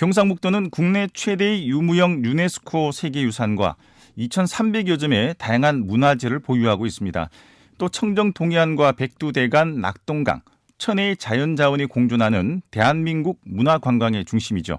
경상북도는 국내 최대의 유무형 유네스코 세계유산과 2,300여 점의 다양한 문화재를 보유하고 있습니다. 또 청정 동해안과 백두대간, 낙동강, 천혜의 자연자원이 공존하는 대한민국 문화관광의 중심이죠.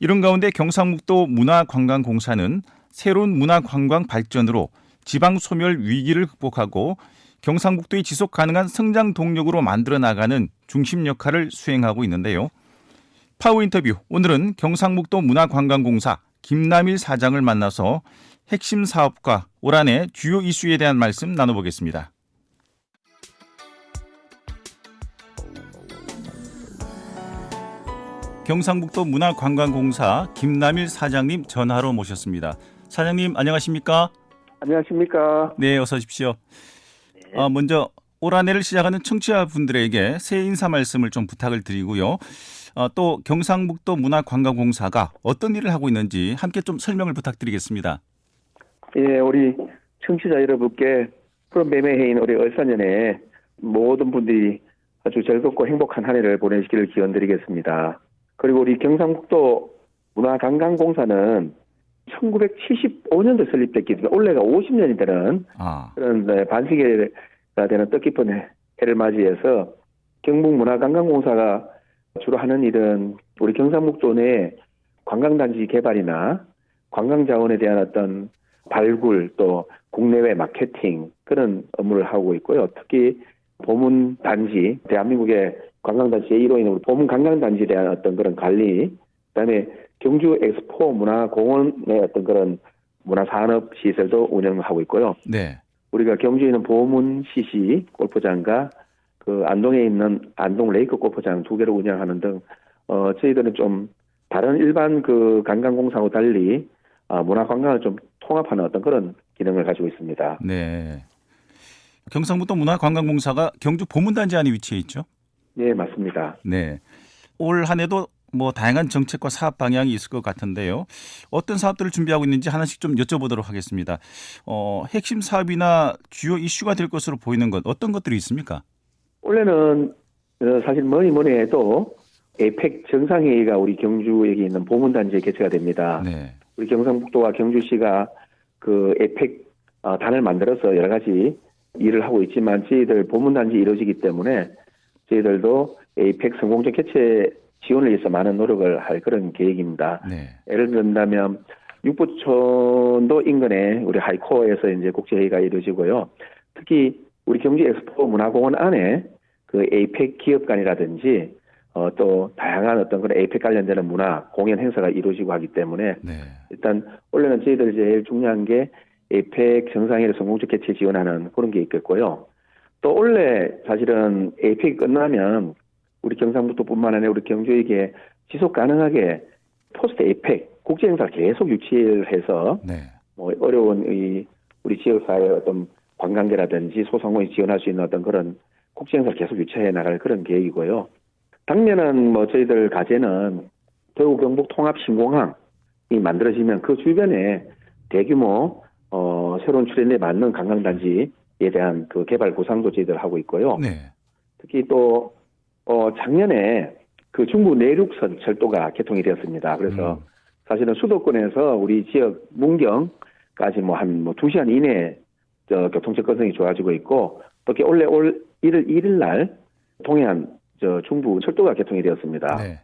이런 가운데 경상북도 문화관광공사는 새로운 문화관광 발전으로 지방 소멸 위기를 극복하고 경상북도의 지속 가능한 성장 동력으로 만들어 나가는 중심 역할을 수행하고 있는데요. 파워 인터뷰 오늘은 경상북도 문화관광공사 김남일 사장을 만나서 핵심 사업과 올 한 해 주요 이슈에 대한 말씀 나눠보겠습니다. 경상북도 문화관광공사 김남일 사장님 전화로 모셨습니다. 사장님 안녕하십니까? 안녕하십니까. 네, 어서 오십시오. 어, 먼저 올 한해를 시작하는 청취자분들에게 새해 인사 말씀을 좀 부탁을 드리고요. 어, 또 경상북도 문화관광공사가 어떤 일을 하고 있는지 함께 좀 설명을 부탁드리겠습니다. 예, 우리 청취자 여러분께 그런 매매해인 우리 얼사년에 모든 분들이 아주 즐겁고 행복한 한 해를 보내시기를 기원드리겠습니다. 그리고 우리 경상북도 문화관광공사는 1975년도 설립됐기 때문에 올해가 50년이 되는 아, 그런 네, 반세기가 되는 뜻깊은 해- 해를 맞이해서 경북문화관광공사가 주로 하는 일은 우리 경상북도 내 관광단지 개발이나 관광자원에 대한 어떤 발굴 또 국내외 마케팅 그런 업무를 하고 있고요. 특히 보문 단지 대한민국의 관광단지 제1호인 우리 보문 관광단지에 대한 어떤 그런 관리 그다음에 경주 엑스포 문화공원의 어떤 그런 문화산업 시설도 운영하고 있고요. 네. 우리가 경주에 있는 보문 CC 골프장과 그 안동에 있는 안동 레이크 골프장 두 개를 운영하는 등 어, 저희들은 좀 다른 일반 그 관광공사하고 달리 아, 문화 관광을 좀 통합하는 어떤 그런 기능을 가지고 있습니다. 네. 경상북도 문화관광공사가 경주 보문단지 안에 위치해 있죠? 네, 맞습니다. 네. 올 한해도 뭐 다양한 정책과 사업 방향이 있을 것 같은데요. 어떤 사업들을 준비하고 있는지 하나씩 좀 여쭤보도록 하겠습니다. 어, 핵심 사업이나 주요 이슈가 될 것으로 보이는 것 어떤 것들이 있습니까? 원래는 어, 사실 뭐니 뭐니 해도 에펙 정상회의가 우리 경주에 있는 보문단지에 개최가 됩니다. 네. 우리 경상북도와 경주시가 그 에펙 어, 단을 만들어서 여러 가지 일을 하고 있지만 저희들 보문단지 이루어지기 때문에 저희들도 에이펙 성공적 개최 지원을 위해서 많은 노력을 할 그런 계획입니다. 네. 예를 든다면 육부촌도 인근에 우리 하이코어에서 이제 국제회의가 이루어지고요. 특히 우리 경주 엑스포 문화공원 안에 그 에이펙 기업관이라든지 어, 또 다양한 어떤 그런 에이펙 관련되는 문화 공연 행사가 이루어지고 하기 때문에 네. 일단 원래는 저희들 제일 중요한 게 에이펙 정상회의 성공적 개최 지원하는 그런 게 있겠고요. 또 원래 사실은 에이펙이 끝나면 우리 경상북도뿐만 아니라 우리 경주에게 지속 가능하게 포스트 에이펙 국제 행사를 계속 유치를 해서 네. 뭐 어려운 이 우리 지역 사회의 어떤 관광계라든지 소상공인이 지원할 수 있는 어떤 그런 국제 행사를 계속 유치해 나갈 그런 계획이고요. 당면은 뭐 저희들 과제는 대구 경북 통합 신공항이 만들어지면 그 주변에 대규모 어 새로운 출연에 맞는 관광단지에 대한 그 개발 구상도 저희들 하고 있고요. 네. 특히 또 어, 작년에 그 중부 내륙선 철도가 개통이 되었습니다. 그래서 음. 사실은 수도권에서 우리 지역 문경까지 뭐 한뭐 두 시간 이내에 저 교통 접근성이 좋아지고 있고 특히 올해 올 1월 1일 날 동해안 저 중부 철도가 개통이 되었습니다. 네.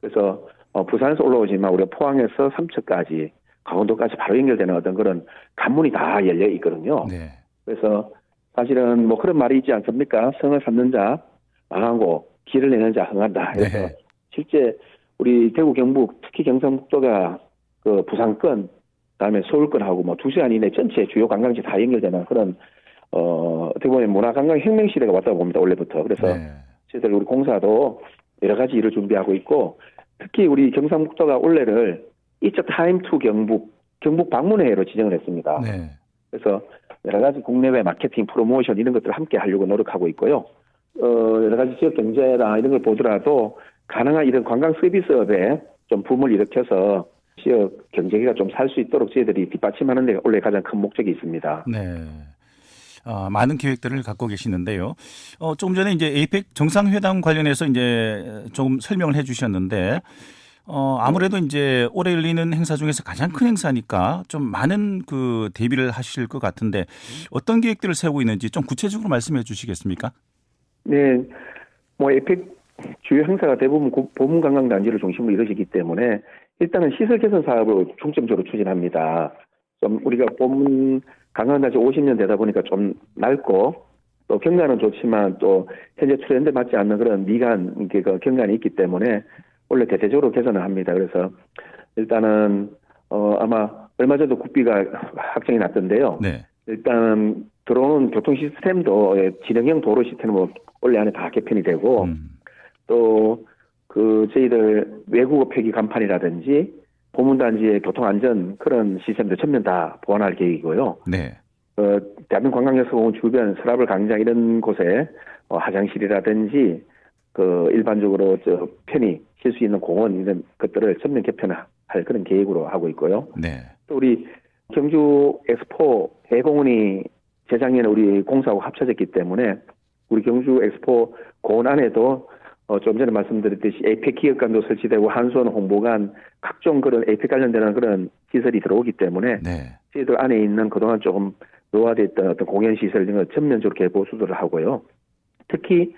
그래서 어, 부산에서 올라오지만 우리가 포항에서 삼척까지 강원도까지 바로 연결되는 어떤 그런 관문이 다 열려 있거든요. 네. 그래서 사실은 뭐 그런 말이 있지 않습니까? 성을 삼는 자 망하고 길을 내는 자 흥한다. 그래서 네. 실제 우리 대구 경북 특히 경상북도가 그 부산권 그 다음에 서울권하고 뭐 두 시간 이내 전체 주요 관광지 다 연결되는 그런 어 어떻게 보면 문화 관광 혁명 시대가 왔다고 봅니다 원래부터 그래서 네. 저희들 우리 공사도 여러 가지 일을 준비하고 있고 특히 우리 경상북도가 올해를 a time to 경북 경북 방문회로 지정을 했습니다. 네. 그래서 여러 가지 국내외 마케팅 프로모션 이런 것들을 함께 하려고 노력하고 있고요. 어, 여러 가지 지역 경제나 이런 걸 보더라도 가능한 이런 관광 서비스업에 좀 붐을 일으켜서 지역 경제가 좀 살 수 있도록 저희들이 뒷받침하는 데가 원래 가장 큰 목적이 있습니다. 네. 아, 많은 계획들을 갖고 계시는데요. 어, 조금 전에 이제 에이펙 정상회담 관련해서 이제 조금 설명을 해 주셨는데, 어, 아무래도 이제 올해 열리는 행사 중에서 가장 큰 행사니까 좀 많은 그 대비를 하실 것 같은데 어떤 계획들을 세우고 있는지 좀 구체적으로 말씀해 주시겠습니까? 네, 뭐 에펙 주요 행사가 대부분 고- 보문 관광 단지를 중심으로 이루어지기 때문에 일단은 시설 개선 사업을 중점적으로 추진합니다. 좀 우리가 관광 단지 50년 되다 보니까 좀 낡고 또 경관은 좋지만 또 현재 트렌드 맞지 않는 그런 미간 그 경관이 있기 때문에 원래 대대적으로 개선을 합니다. 그래서 일단은 어 아마 얼마 전도 국비가 확정이 났던데요. 네. 일단 들어오는 교통 시스템도 예, 지능형 도로 시스템은 뭐 원래 안에 다 개편이 되고 음, 또 그 저희들 외국어 표기 간판이라든지 보문단지의 교통안전 그런 시스템도 전면 다 보완할 계획이고요. 네. 어, 대한민국 관광역사공원 주변 서라벌 광장 이런 곳에 어, 화장실이라든지 그 일반적으로 저 편히 쉴 수 있는 공원 이런 것들을 전면 개편할 그런 계획으로 하고 있고요. 네. 또 우리 경주 엑스포 대공원이 재작년에 우리 공사하고 합쳐졌기 때문에 우리 경주 엑스포 공원 안에도 어, 좀 전에 말씀드렸듯이 에이펙 기획관도 설치되고 한수원 홍보관 각종 그런 에이펙 관련되는 그런 시설이 들어오기 때문에 네. 저희들 안에 있는 그동안 조금 노화됐던 어떤 공연 시설 등을 전면적으로 개보수를 하고요. 특히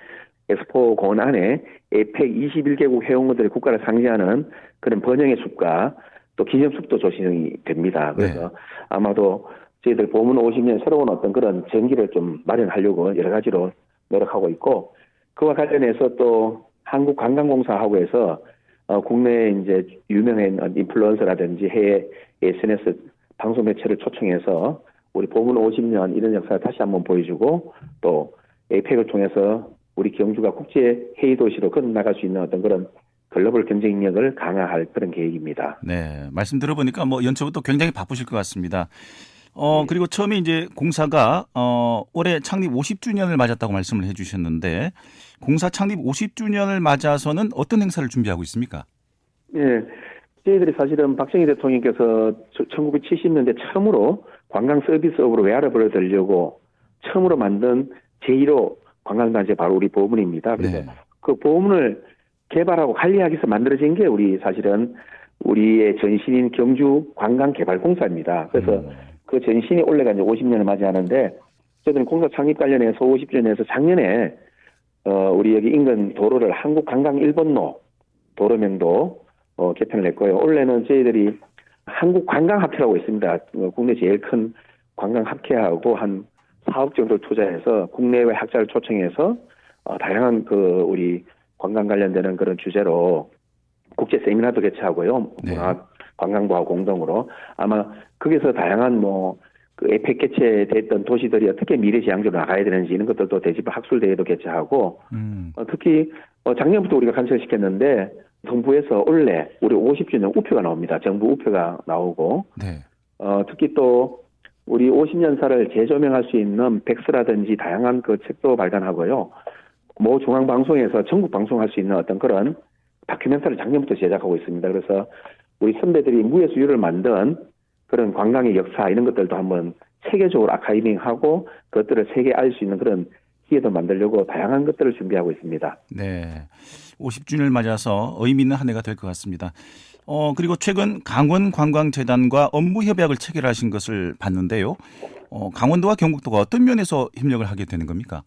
엑스포 공원 안에 에펙 21개국 회원국들의 국가를 상징하는 그런 번영의 숲과 또 기념숲도 조성이 됩니다. 그래서 아마도 저희들 보문 50년 새로운 어떤 그런 전기를 좀 마련하려고 여러 가지로 노력하고 있고 그와 관련해서 또 한국관광공사하고 해서 어, 국내에 이제 유명한 인플루언서라든지 해외 SNS 방송 매체를 초청해서 우리 보문 50년 이런 역사를 다시 한번 보여주고 또 에이펙을 통해서 우리 경주가 국제 회의 도시로 걸어 나갈 수 있는 어떤 그런 글로벌 경쟁력을 강화할 그런 계획입니다. 네. 말씀 들어보니까 뭐 연초부터 굉장히 바쁘실 것 같습니다. 어, 그리고 처음에 이제 공사가 어, 올해 창립 50주년을 맞았다고 말씀을 해 주셨는데 공사 창립 50주년을 맞아서는 어떤 행사를 준비하고 있습니까? 예. 저희들이 사실은 박정희 대통령께서 1970년대 처음으로 관광 서비스업으로 웨어러블을 들려고 처음으로 만든 제1호 관광단지 바로 우리 보문입니다. 그래서 네. 그 보문을 개발하고 관리하기 위해서 만들어진 게 우리 사실은 우리의 전신인 경주 관광개발공사입니다. 그래서 음. 그 전신이 올해가 이제 50년을 맞이하는데 저희들은 공사 창립 관련해서 50주년에서 작년에 어 우리 여기 인근 도로를 한국관광 1번로 도로명도 어 개편을 했고요. 올해는 저희들이 한국관광학회라고 있습니다. 어, 국내 제일 큰 관광학회하고 한 4억 정도 투자해서 국내외 학자를 초청해서 어, 다양한 그 우리 관광 관련되는 그런 주제로 국제 세미나도 개최하고요. 네. 문화 관광부와 공동으로 아마 거기서 다양한 뭐 그 에펙 개최됐던 도시들이 어떻게 미래지향적으로 나가야 되는지 이런 것들도 대지부 학술 대회도 개최하고 음. 어, 특히 어, 작년부터 우리가 간척시켰는데 정부에서 올해 우리 50주년 우표가 나옵니다. 정부 우표가 나오고 네. 어, 특히 또 우리 50년사를 재조명할 수 있는 백서라든지 다양한 그 책도 발간하고요. 모 중앙 방송에서 전국 방송할 수 있는 어떤 그런 다큐멘터리를 작년부터 제작하고 있습니다. 그래서 우리 선배들이 무예수유를 만든 그런 관광의 역사 이런 것들도 한번 세계적으로 아카이빙하고 그것들을 세계 알 수 있는 그런 기회도 만들려고 다양한 것들을 준비하고 있습니다. 네. 50주년을 맞아서 의미 있는 한 해가 될 것 같습니다. 어, 그리고 최근 강원 관광재단과 업무 협약을 체결하신 것을 봤는데요. 어, 강원도와 경북도가 어떤 면에서 협력을 하게 되는 겁니까?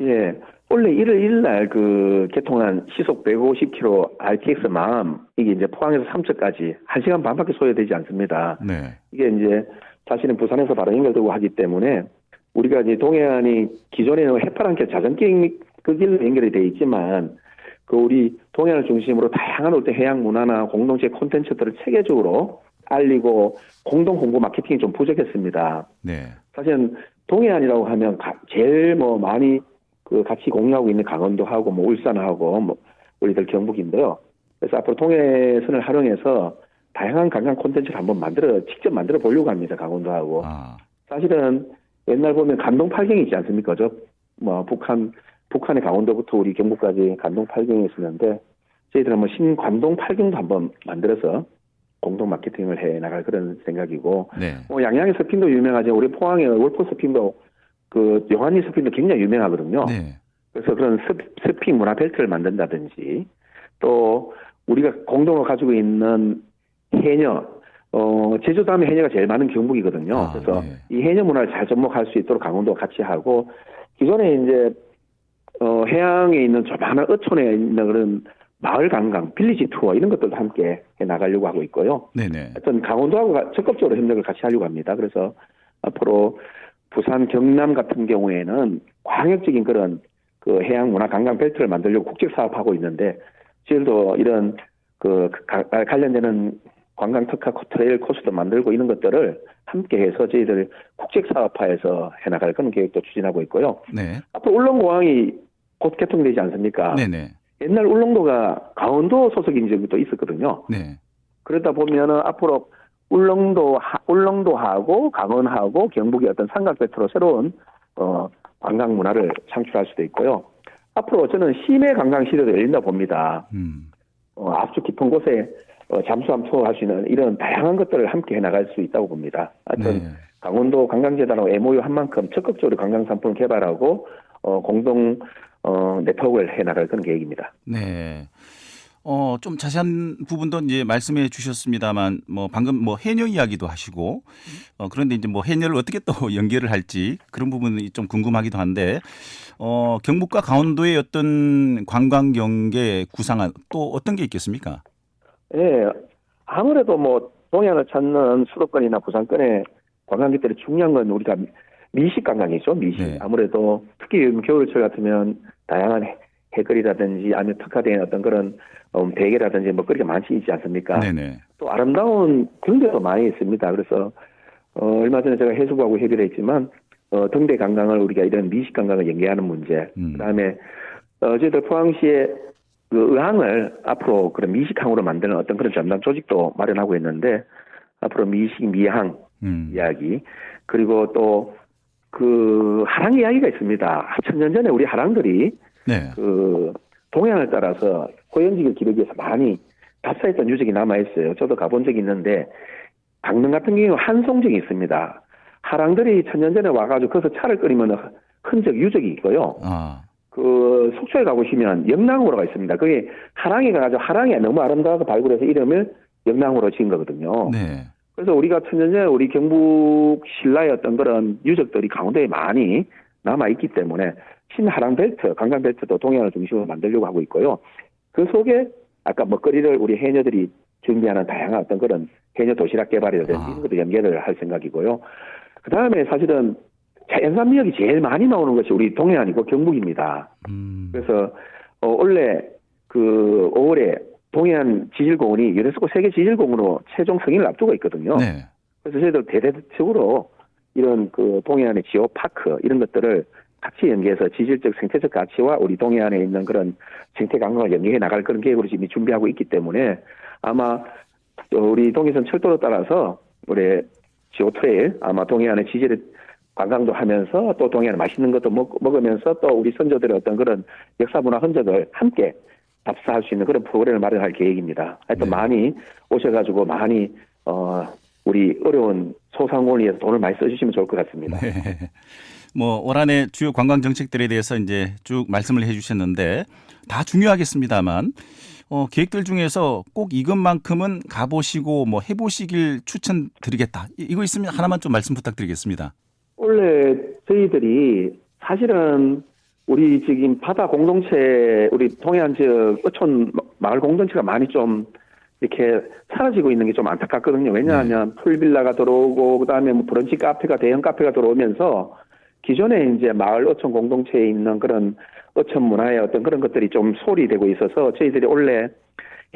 예. 원래 1월 1일 날 그 개통한 시속 150km RTX 맘 이게 이제 포항에서 삼척까지 1시간 반밖에 소요되지 않습니다. 네. 이게 이제 사실은 부산에서 바로 연결되고 하기 때문에 우리가 이제 동해안이 기존에는 해파랑길 자전길 그 길로 연결이 돼 있지만 그 우리 동해안을 중심으로 다양한 어떤 해양 문화나 공동체 콘텐츠들을 체계적으로 알리고 공동 홍보 마케팅이 좀 부족했습니다. 네. 사실은 동해안이라고 하면 가- 제일 뭐 많이 그 같이 공유하고 있는 강원도하고 뭐 울산하고 뭐 우리들 경북인데요. 그래서 앞으로 동해선을 활용해서 다양한 관광 콘텐츠를 한번 만들어 직접 만들어 보려고 합니다. 강원도하고. 아, 사실은 옛날 보면 감동 팔경이 있지 않습니까? 저 뭐 북한 북한의 강원도부터 우리 경북까지 감동 팔경이 있었는데 저희들은 뭐 신관동 팔경도 한번 만들어서 공동 마케팅을 해 나갈 그런 생각이고 네. 뭐 양양의 서핑도 유명하죠. 우리 포항의 월포 서핑도 그 영환리 서핑도 굉장히 유명하거든요. 네. 그래서 그런 스, 서핑 문화 벨트를 만든다든지 또 우리가 공동으로 가지고 있는 해녀, 어, 제주 다음에 해녀가 제일 많은 경북이거든요. 아, 그래서 네. 이 해녀 문화를 잘 접목할 수 있도록 강원도가 같이 하고 기존에 이제 어, 해양에 있는 조만한 어촌에 있는 그런 마을 관광, 빌리지 투어 이런 것들도 함께 해 나가려고 하고 있고요. 네네. 하여튼 강원도하고 가- 적극적으로 협력을 같이 하려고 합니다. 그래서 앞으로 부산, 경남 같은 경우에는 광역적인 그런 그 해양 문화 관광 벨트를 만들려고 국제 사업하고 있는데 저희도 이런 그 가- 관련되는 관광 특화 트레일 코스도 만들고 이런 것들을 함께 해서 저희들 국제 사업화해서 해 나갈 그런 계획도 추진하고 있고요. 네. 앞으로 울릉공항이 곧 개통되지 않습니까? 네네. 옛날 울릉도가 강원도 소속인 적이 또 있었거든요. 네. 그러다 보면은 앞으로 울릉도 하- 울릉도하고 강원하고 경북의 어떤 삼각배트로 새로운 어 관광 문화를 창출할 수도 있고요. 앞으로 저는 심해 관광 시대도 열린다 봅니다. 음. 어, 아주 깊은 곳에 어, 잠수함 투어할 수 있는 이런 다양한 것들을 함께 해나갈 수 있다고 봅니다. 하여튼 네. 강원도 관광재단하고 MOU 한 만큼 적극적으로 관광 상품을 개발하고 어, 공동 어, 네트워크를 해나갈 그런 계획입니다. 네. 어, 좀 자세한 부분도 이제 말씀해 주셨습니다만, 뭐, 방금 뭐 해녀 이야기도 하시고, 어, 그런데 이제 뭐 해녀를 어떻게 또 연결을 할지 그런 부분이 좀 궁금하기도 한데, 어, 경북과 강원도의 어떤 관광 경계 구상안 또 어떤 게 있겠습니까? 예, 아무래도 뭐 동해안을 찾는 수도권이나 부산권의 관광객들이 중요한 건 우리가 미식 관광이죠. 미식. 네. 아무래도 특히 겨울철 같으면 다양한 해- 해거리라든지 아니면 특화된 어떤 그런 음, 대게라든지 먹거리가 많이 있지 않습니까? 네네. 또 아름다운 경대도 많이 있습니다. 그래서 어, 얼마 전에 제가 해수부하고 협의를 했지만 어, 등대 관광을 우리가 이런 미식 관광을 연계하는 문제, 음. 그다음에 어, 저희들 포항시에 그 의항을 앞으로 그런 미식항으로 만드는 어떤 그런 전담 조직도 마련하고 있는데 앞으로 미식 미항 음. 이야기 그리고 또 그 하랑 이야기가 있습니다. 천년 전에 우리 하랑들이 네. 그 동해안을 따라서 고연지기 기록에서 많이 답사했던 유적이 남아 있어요. 저도 가본 적이 있는데 강릉 같은 경우 한송정이 있습니다. 하랑들이 천년 전에 와가지고 거기서 차를 끓이면 흔적 유적이 있고요. 아, 그 속초에 가보시면 영랑호로가 있습니다. 그게 하랑이 가가지고 하랑이 너무 아름다워서 발굴해서 이름을 영랑호로 지은 거거든요. 네. 그래서 우리가 천년 전에 우리 경북 신라의 어떤 그런 유적들이 강원도에 많이 남아 있기 때문에 신하랑 벨트, 관광 벨트도 동해안을 중심으로 만들려고 하고 있고요. 그 속에 아까 먹거리를 우리 해녀들이 준비하는 다양한 어떤 그런 해녀 도시락 개발이라든지 아. 이런 것도 연계를 할 생각이고요. 그 다음에 사실은 자연산 미역이 제일 많이 나오는 것이 우리 동해안이고 경북입니다. 음. 그래서 어, 원래 그 5월에 동해안 지질공원이 유네스코 세계 지질공원으로 최종 승인을 앞두고 있거든요. 네. 그래서 저희들 대대적으로 이런 그 동해안의 지오 파크 이런 것들을 같이 연계해서 지질적 생태적 가치와 우리 동해안에 있는 그런 생태 관광을 연계해 나갈 그런 계획으로 지금 준비하고 있기 때문에 아마 어, 우리 동해선 철도로 따라서 우리 지오 트레일 아마 동해안의 지질 관광도 하면서 또 동해안 맛있는 것도 먹, 먹으면서 또 우리 선조들의 어떤 그런 역사 문화 흔적을 함께 답사할 수 있는 그런 프로그램을 마련할 계획입니다. 하여튼 네. 많이 오셔가지고 많이 어 우리 어려운 소상공인을 위해서 돈을 많이 써주시면 좋을 것 같습니다. 네. 뭐 올 한해 주요 관광 정책들에 대해서 이제 쭉 말씀을 해주셨는데 다 중요하겠습니다만 어, 계획들 중에서 꼭 이것만큼은 가보시고 뭐 해보시길 추천드리겠다. 이- 이거 있으면 하나만 좀 말씀 부탁드리겠습니다. 원래 저희들이 사실은 우리 지금 바다 공동체 우리 동해안 지역 어촌 마을 공동체가 많이 좀 이렇게 사라지고 있는 게 좀 안타깝거든요. 왜냐하면 풀빌라가 들어오고 그다음에 뭐 브런치 카페가 대형 카페가 들어오면서 기존에 이제 마을 어촌 공동체에 있는 그런 어촌 문화의 어떤 그런 것들이 좀 소홀히 되고 있어서 저희들이 원래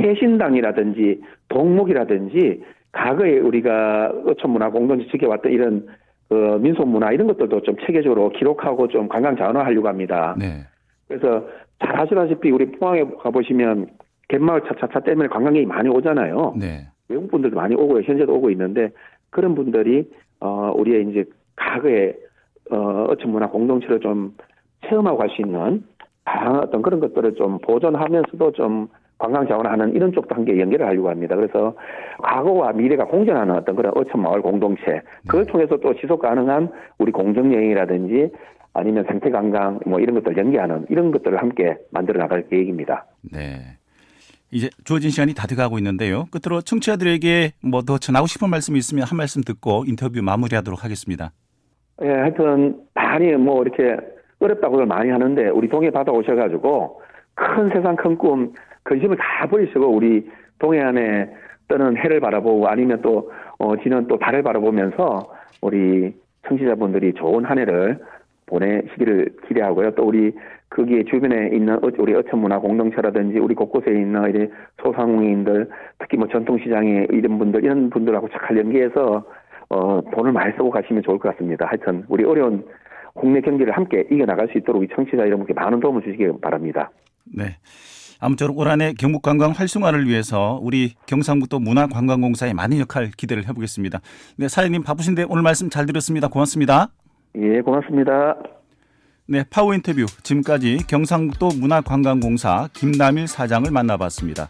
해신당이라든지 동목이라든지 과거에 우리가 어촌 문화 공동체 지켜왔던 이런 그 민속 문화 이런 것들도 좀 체계적으로 기록하고 좀 관광 자원화하려고 합니다. 네. 그래서 잘 아시다시피 우리 포항에 가보시면 갯마을 차차차 때문에 관광객이 많이 오잖아요. 네. 외국 분들도 많이 오고요. 현재도 오고 있는데 그런 분들이 어 우리의 이제 과거의 어 어촌 문화 공동체를 좀 체험하고 갈 수 있는 다양한 어떤 그런 것들을 좀 보존하면서도 좀 관광 자원하는 이런 쪽도 함께 연결을 하려고 합니다. 그래서 과거와 미래가 공존하는 어떤 그런 어촌 마을 공동체 그걸 통해서 또 지속 가능한 우리 공정 여행이라든지 아니면 생태 관광 뭐 이런 것들 연계하는 이런 것들을 함께 만들어 나갈 계획입니다. 네. 이제 주어진 시간이 다 돼가고 있는데요. 끝으로 청취자들에게 뭐 더 전하고 싶은 말씀이 있으면 한 말씀 듣고 인터뷰 마무리하도록 하겠습니다. 예, 하여튼 많이 뭐 이렇게 어렵다고들 많이 하는데 우리 동해 바다 오셔가지고 큰 세상 큰 꿈 근심을 다 버리시고 우리 동해안에 뜨는 해를 바라보고 아니면 또 어, 지는 또 달을 바라보면서 우리 청취자분들이 좋은 한 해를 보내시기를 기대하고요. 또 우리 거기에 주변에 있는 어- 우리 어촌문화 공동체라든지 우리 곳곳에 있는 이런 소상공인들 특히 뭐 전통시장에 이런 분들 이런 분들하고 잘 연계해서 어, 돈을 많이 쓰고 가시면 좋을 것 같습니다. 하여튼 우리 어려운 국내 경제를 함께 이겨나갈 수 있도록 우리 청취자 여러분께 많은 도움을 주시기 바랍니다. 네. 아무쪼록 올 한해 경북관광 활성화를 위해서 우리 경상북도 문화관광공사의 많은 역할 기대를 해보겠습니다. 네, 사장님 바쁘신데 오늘 말씀 잘 들었습니다. 고맙습니다. 예, 고맙습니다. 네, 파워 인터뷰 지금까지 경상북도 문화관광공사 김남일 사장을 만나봤습니다.